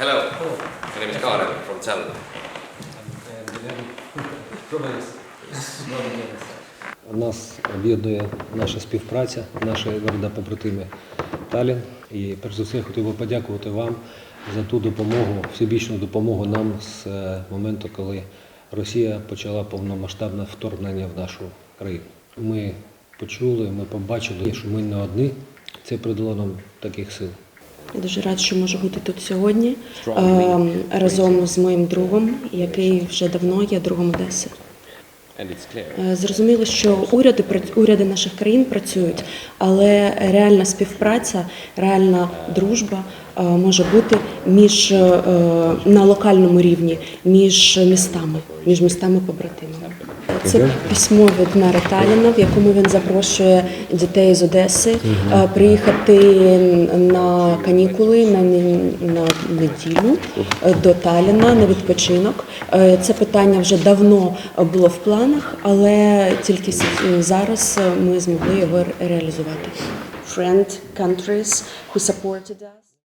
Hello. My name is Kaarel from Tallinn. Нас об'єднує наша співпраця, наші побратими Талін. І перш за все хотів би подякувати вам за ту допомогу, всебічну допомогу нам з е, моменту, коли Росія почала повномасштабне вторгнення в нашу країну. Ми почули, ми побачили, що ми не одні. Це придало нам таких сил. Я дуже рад, що можу бути тут сьогодні ем, разом з моїм другом, який вже давно є другом Одеси. Е, Зрозуміло, що уряди уряди наших країн працюють, але реальна співпраця, реальна дружба може бути між е, на локальному рівні, між містами, між містами побратимами. Це письмо від мера Таліна, в якому він запрошує дітей з Одеси е, приїхати на канікули на, на неділю е, до Таліна на відпочинок. Е, Це питання вже давно було в планах, але тільки зараз е, ми змогли його реалізувати. Friend countries who supported us.